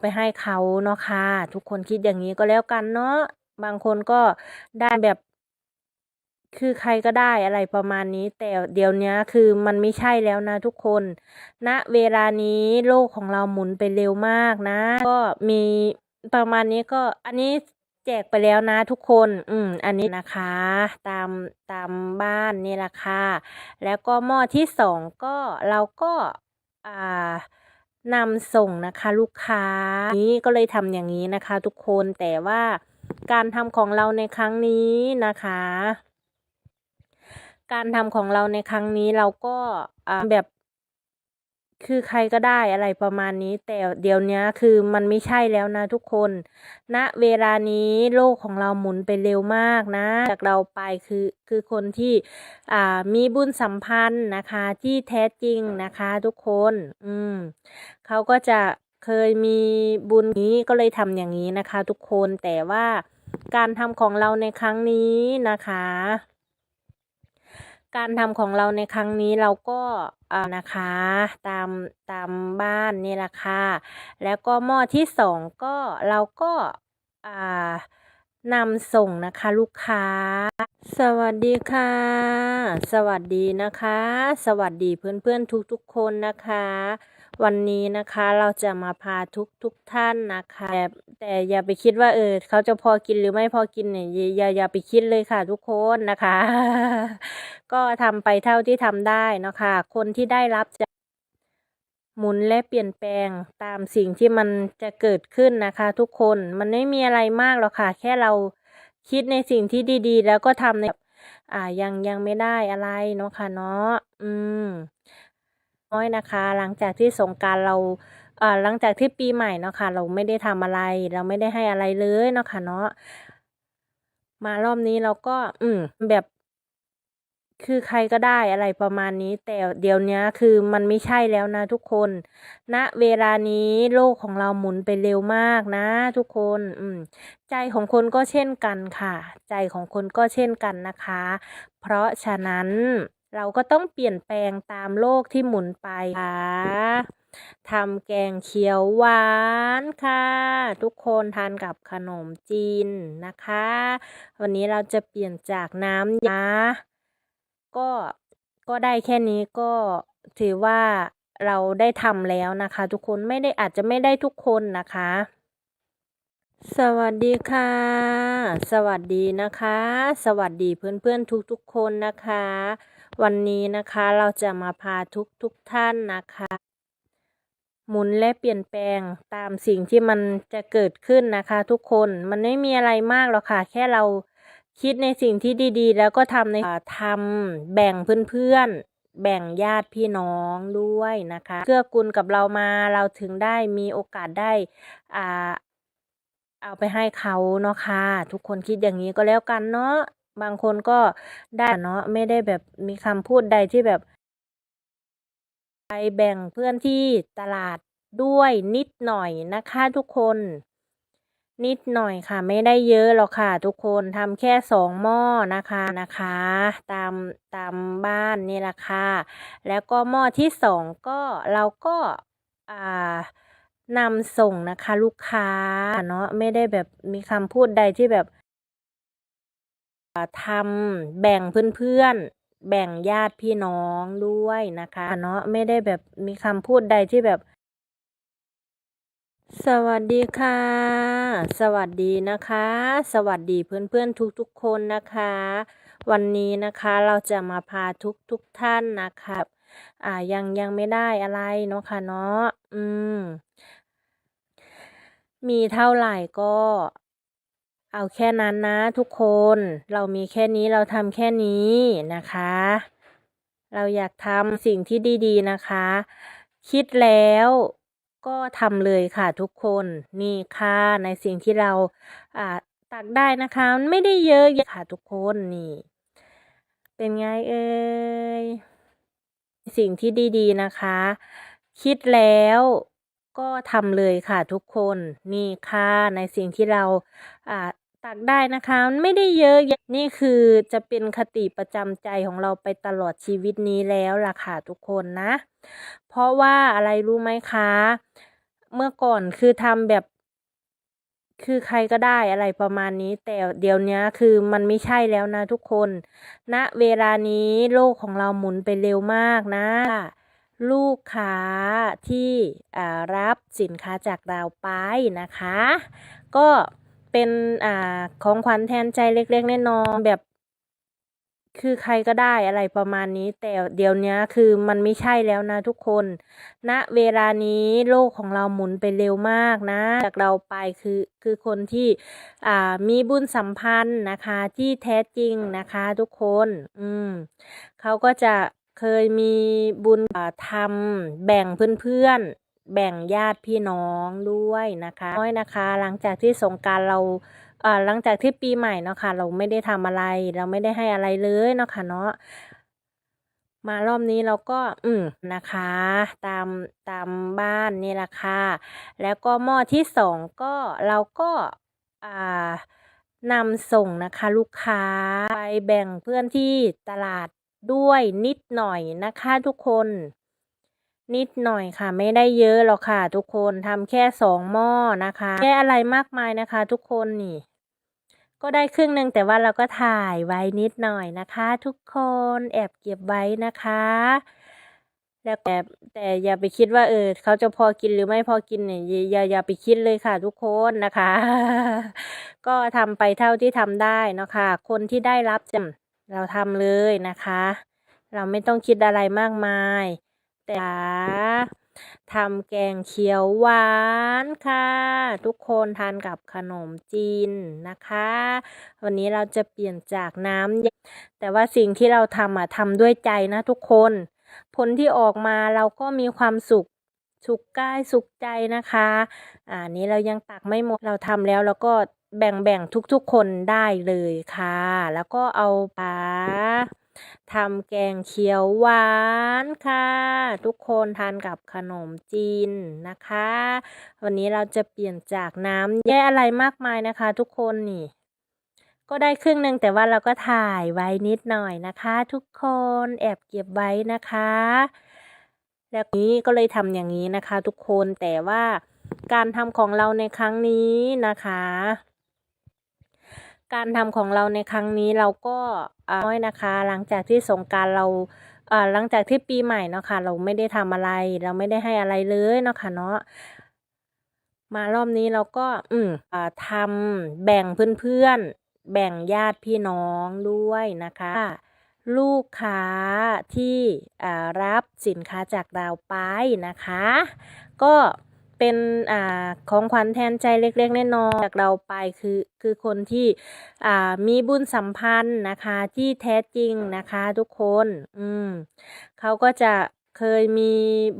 ไปให้เขาเนาะค่ะ ทุกคนคิดอย่างนี้ก็แล้วกันเนาะบางคนก็ได้แบบ คือใครก็ได้อะไรประมาณนี้ แต่เดี๋ยวนี้คือมันไม่ใช่แล้วนะทุกคนณเวลานี้โลกของเราหมุนไปเร็วมากนะ ก็มีประมาณนี้ก็อันนี้แจกไปแล้วนะทุกคน อืม อันนี้นะคะ ตามตามบ้านนี่แหละค่ะ แล้วก็หม้อที่สองก็เราก็ อ่า นำส่งนะคะลูกค้า นี้ก็เลยทำอย่างนี้นะคะ ทุกคนแต่ว่าการทำของเราในครั้งนี้นะคะ การทำของเราในครั้งนี้เราก็แบบ คือใครก็ได้อะไรประมาณนี้ แต่เดี๋ยวนี้คือมันไม่ใช่แล้วนะทุกคนณเวลานี้โลกของเราหมุนไปเร็วมากนะ จากเราไปคือคือคนที่อ่ามีบุญสัมพันธ์นะคะ ที่แท้จริงนะคะทุกคน อืมเขาก็จะเคยมีบุญนี้ก็เลยทำอย่างนี้นะคะ ทุกคนแต่ว่าการทำของเราในครั้งนี้นะคะ การทำของเราในครั้งนี้เราก็านะคะตามตามบ้านนี่แหละค่ะแล้วก็หม้อที่สองก็เราก็านำส่งนะคะลูกค้า สวัสดีค่ะ สวัสดีนะคะ สวัสดีเพื่อนๆทุกๆคนนะคะ วันนี้นะคะเราจะมาพาทุกทุกท่านนะคะแต่แต่อย่าไปคิดว่าเออเขาจะพอกินหรือไม่พอกินเนี่ยอย่าอย่าไปคิดเลยค่ะทุกคนนะคะ ก็ทำไปเท่าที่ทำได้นะคะ คนที่ได้รับจะหมุนและเปลี่ยนแปลงตามสิ่งที่มันจะเกิดขึ้นนะคะ ทุกคนมันไม่มีอะไรมากหรอกค่ะ แค่เราคิดในสิ่งที่ดี ๆ แล้วก็ทำในอ่ายังยังไม่ได้อะไรเนาะค่ะเนาะอืม น้อยนะคะ หลังจากที่สงการเราอ่าหลังจากที่ปีใหม่เนาะค่ะเราไม่ได้ทำอะไร เราไม่ได้ให้อะไรเลยเนาะค่ะเนาะมารอบนี้เราก็ อืม แบบคือใครก็ได้อะไรประมาณนี้ แต่เดี๋ยวนี้คือมันไม่ใช่แล้วนะทุกคนณเวลานี้โลกของเราหมุนไปเร็วมากนะ ทุกคน อืม ใจของคนก็เช่นกันค่ะ ใจของคนก็เช่นกันนะคะ เพราะฉะนั้น เราก็ต้องเปลี่ยนแปลงตามโลกที่หมุนไปค่ะทำแกงเขียวหวานค่ะ ทุกคนทานกับขนมจีนนะคะ วันนี้เราจะเปลี่ยนจากน้ำยาก็ก็ได้แค่นี้ก็ถือว่าเราได้ทำแล้วนะคะ ทุกคนไม่ได้อาจจะไม่ได้ทุกคนนะคะ สวัสดีค่ะ สวัสดีนะคะ สวัสดีเพื่อนๆทุกๆคนนะคะ วันนี้นะคะเราจะมาพาทุกทุกท่านนะคะ หมุนและเปลี่ยนแปลงตามสิ่งที่มันจะเกิดขึ้นนะคะ ทุกคนมันไม่มีอะไรมากหรอกค่ะ แค่เราคิดในสิ่งที่ดีๆ แล้วก็ทำในทำแบ่งเพื่อนๆ แบ่งญาติพี่น้องด้วยนะคะเกื้อกูลกับเรามาเราถึงได้มีโอกาสได้อ่า เอาไปให้เขาเนาะค่ะ ทุกคนคิดอย่างนี้ก็แล้วกันเนาะบางคนก็ได้เนาะไม่ได้แบบมีคำพูดใดที่แบบ ไปแบ่งเพื่อนที่ตลาดด้วยนิดหน่อยนะคะทุกคน นิดหน่อยค่ะ ไม่ได้เยอะหรอกค่ะ ทุกคนทำแค่สองหม้อนะคะนะคะ ตามตามบ้านนี่แหละค่ะแล้วก็หม้อที่สองก็เราก็อ่า นำส่งนะคะลูกค้าเนาะไม่ได้แบบมีคำพูดใดที่แบบทำแบ่งเพื่อนๆ แบ่งญาติพี่น้องด้วยนะคะเนาะไม่ได้แบบมีคำพูดใดที่แบบ สวัสดีค่ะ สวัสดีนะคะ สวัสดีเพื่อนๆทุกๆคนนะคะ วันนี้นะคะเราจะมาพาทุกๆท่านนะคะอ่ายังยังไม่ได้อะไรเนาะค่ะเนาะอืม มีเท่าไหร่ก็ เอาแค่นั้นนะทุกคน เรามีแค่นี้เราทำแค่นี้นะคะ เราอยากทำสิ่งที่ดีๆนะคะ คิดแล้วก็ทำเลยค่ะทุกคนนี่ค่ะ ในสิ่งที่เราอ่าตักได้นะคะไม่ได้เยอะค่ะทุกคนนี่ เป็นไงเอ่ยสิ่งที่ดีๆนะคะ คิดแล้ว ก็ทำเลยค่ะทุกคนนี่ค่ะในสิ่งที่เราอ่าตักได้นะคะไม่ได้เยอะนี่คือจะเป็นคติประจำใจของเราไปตลอดชีวิตนี้แล้วล่ะค่ะทุกคนนะ เพราะว่าอะไรรู้ไหมคะ เมื่อก่อนคือทำแบบ คือใครก็ได้อะไรประมาณนี้ แต่เดี๋ยวนี้คือมันไม่ใช่แล้วนะทุกคนณเวลานี้โลกของเราหมุนไปเร็วมากนะ ลูกค้าที่รับสินค้าจากเราไปนะคะ ก็เป็นอของขวัญแทนใจเล็กๆน้อยๆแบบ คือใครก็ได้อะไรประมาณนี้ แต่เดี๋ยวนี้คือมันไม่ใช่แล้วนะทุกคนณเวลานี้โลกของเราหมุนไปเร็วมากนะ จากเราไปคือคือคนที่อ่ามีบุญสัมพันธ์นะคะที่แท้จริงนะคะทุกคน อืมเขาก็จะ เคยมีบุญทำแบ่งเพื่อนๆ แบ่งญาติพี่น้องด้วยนะคะน้อยนะคะ หลังจากที่สงการเราหลังจากที่ปีใหม่เนาะค่ะ เราไม่ได้ทำอะไร เราไม่ได้ให้อะไรเลยเนาะค่ะเนาะมารอบนี้เราก็อืมนะคะ ตามตามบ้านนี่แหละค่ะแล้วก็หม้อที่สองก็เราก็อ่านำส่งนะคะ ลูกค้าไปแบ่งเพื่อนที่ตลาด ด้วยนิดหน่อยนะคะทุกคน นิดหน่อยค่ะ ไม่ได้เยอะหรอกค่ะ ทุกคนทำแค่สองหม้อนะคะแค่อะไรมากมายนะคะ ทุกคนนี่ ก็ได้ครึ่งหนึ่งแต่ว่าเราก็ถ่ายไว้นิดหน่อยนะคะ ทุกคนแอบเก็บไว้นะคะแล้วแต่แต่อย่าไปคิดว่าเออเขาจะพอกินหรือไม่พอกินเนี่ยอย่าอย่าไปคิดเลยค่ะ ทุกคนนะคะ ก็ทำไปเท่าที่ทำได้นะคะคนที่ได้รับจะ เราทำเลยนะคะ เราไม่ต้องคิดอะไรมากมาย แต่ทำแกงเขียวหวานค่ะ ทุกคนทานกับขนมจีนนะคะ วันนี้เราจะเปลี่ยนจากน้ำแต่ว่าสิ่งที่เราทำอะทำด้วยใจนะทุกคน ผลที่ออกมาเราก็มีความสุข สุขกายสุขใจนะคะอ่านี้เรายังตักไม่หมดเราทำแล้วแล้วก็แบ่งแบ่งทุกๆคนได้เลยค่ะ แล้วก็เอาปลาทำแกงเขียวหวานค่ะ ทุกคนทานกับขนมจีนนะคะ วันนี้เราจะเปลี่ยนจากน้ำแย่อะไรมากมายนะคะ ทุกคนนี่ ก็ได้ครึ่งหนึ่งแต่ว่าเราก็ถ่ายไว้นิดหน่อยนะคะ ทุกคนแอบเก็บไว้นะคะ แล้วนี้ก็เลยทำอย่างนี้นะคะ ทุกคนแต่ว่าการทำของเราในครั้งนี้นะคะ การทำของเราในครั้งนี้เราก็น้อยนะคะ หลังจากที่สงการเราหลังจากที่ปีใหม่เนาะค่ะเราไม่ได้ทำอะไร เราไม่ได้ให้อะไรเลยเนาะค่ะเนาะมารอบนี้เราก็ อืมอทำแบ่งเพื่อนๆแบ่งญาติพี่น้องด้วยนะคะ ลูกค้าที่รับสินค้าจากเราไปนะคะ ก็เป็นอของขวัญแทนใจเล็กๆน้อยๆจากเราไปคือคือคนที่มีบุญสัมพันธ์นะคะที่แท้จริงนะคะทุกคนอืมเขาก็จะเคยมี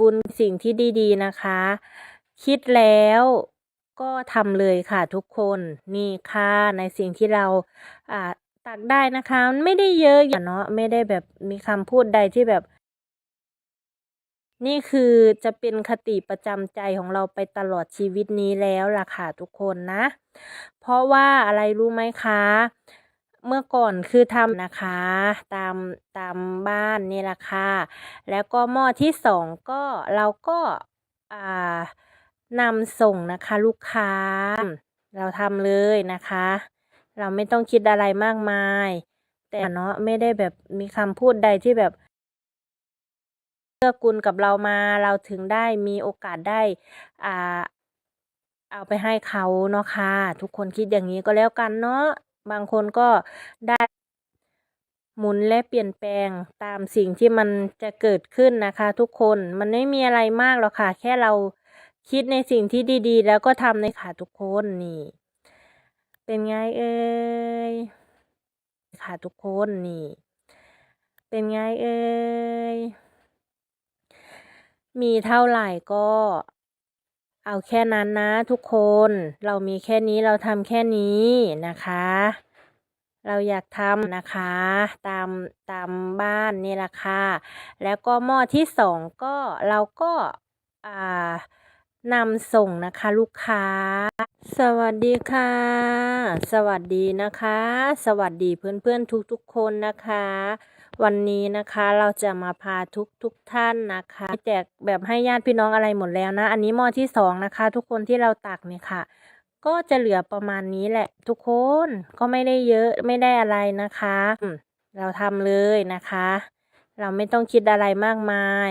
บุญสิ่งที่ดีๆนะคะ คิดแล้วก็ทำเลยค่ะทุกคนนี่ค่ะในสิ่งที่เราอ่า ตักได้นะคะไม่ได้เยอะอย่างเนาะไม่ได้แบบมีคำพูดใดที่แบบ นี่คือจะเป็นคติประจำใจของเราไปตลอดชีวิตนี้แล้วล่ะค่ะทุกคนนะ เพราะว่าอะไรรู้ไหมคะ เมื่อก่อนคือทำนะคะ ตามตามบ้านนี่แหละค่ะแล้วก็หม้อที่สองก็เราก็อ่านำส่งนะคะ ลูกค้า เราทำเลยนะคะ เราไม่ต้องคิดอะไรมากมาย แต่เนาะไม่ได้แบบมีคำพูดใดที่แบบเกื้อกูลกับเรามาเราถึงได้มีโอกาสได้อ่าเอาไปให้เขาเนาะค่ะทุกคนคิดอย่างนี้ก็แล้วกันเนาะบางคนก็ได้หมุนและเปลี่ยนแปลงตามสิ่งที่มันจะเกิดขึ้นนะคะ ทุกคนมันไม่มีอะไรมากหรอกค่ะ แค่เราคิดในสิ่งที่ดี ๆ แล้วก็ทำในค่ะทุกคนนี่ เป็นไงเอ่ยค่ะทุกคนนี่ เป็นไงเอ่ยมีเท่าไหร่ก็ เอาแค่นั้นนะทุกคนเรามีแค่นี้เราทำแค่นี้นะคะ เราอยากทำนะคะ ตามตามบ้านนี่แหละค่ะแล้วก็หม้อที่สองก็เราก็อ่า นำส่งนะคะลูกค้า สวัสดีค่ะ สวัสดีนะคะ สวัสดีเพื่อนๆทุกๆคนนะคะ วันนี้นะคะเราจะมาพาทุกทุกท่านนะคะแจกแบบให้ญาติพี่น้องอะไรหมดแล้วนะ อันนี้หม้อที่สองนะคะ ทุกคนที่เราตักเนี่ยค่ะ ก็จะเหลือประมาณนี้แหละ ทุกคนก็ไม่ได้เยอะไม่ได้อะไรนะคะ เราทำเลยนะคะ เราไม่ต้องคิดอะไรมากมาย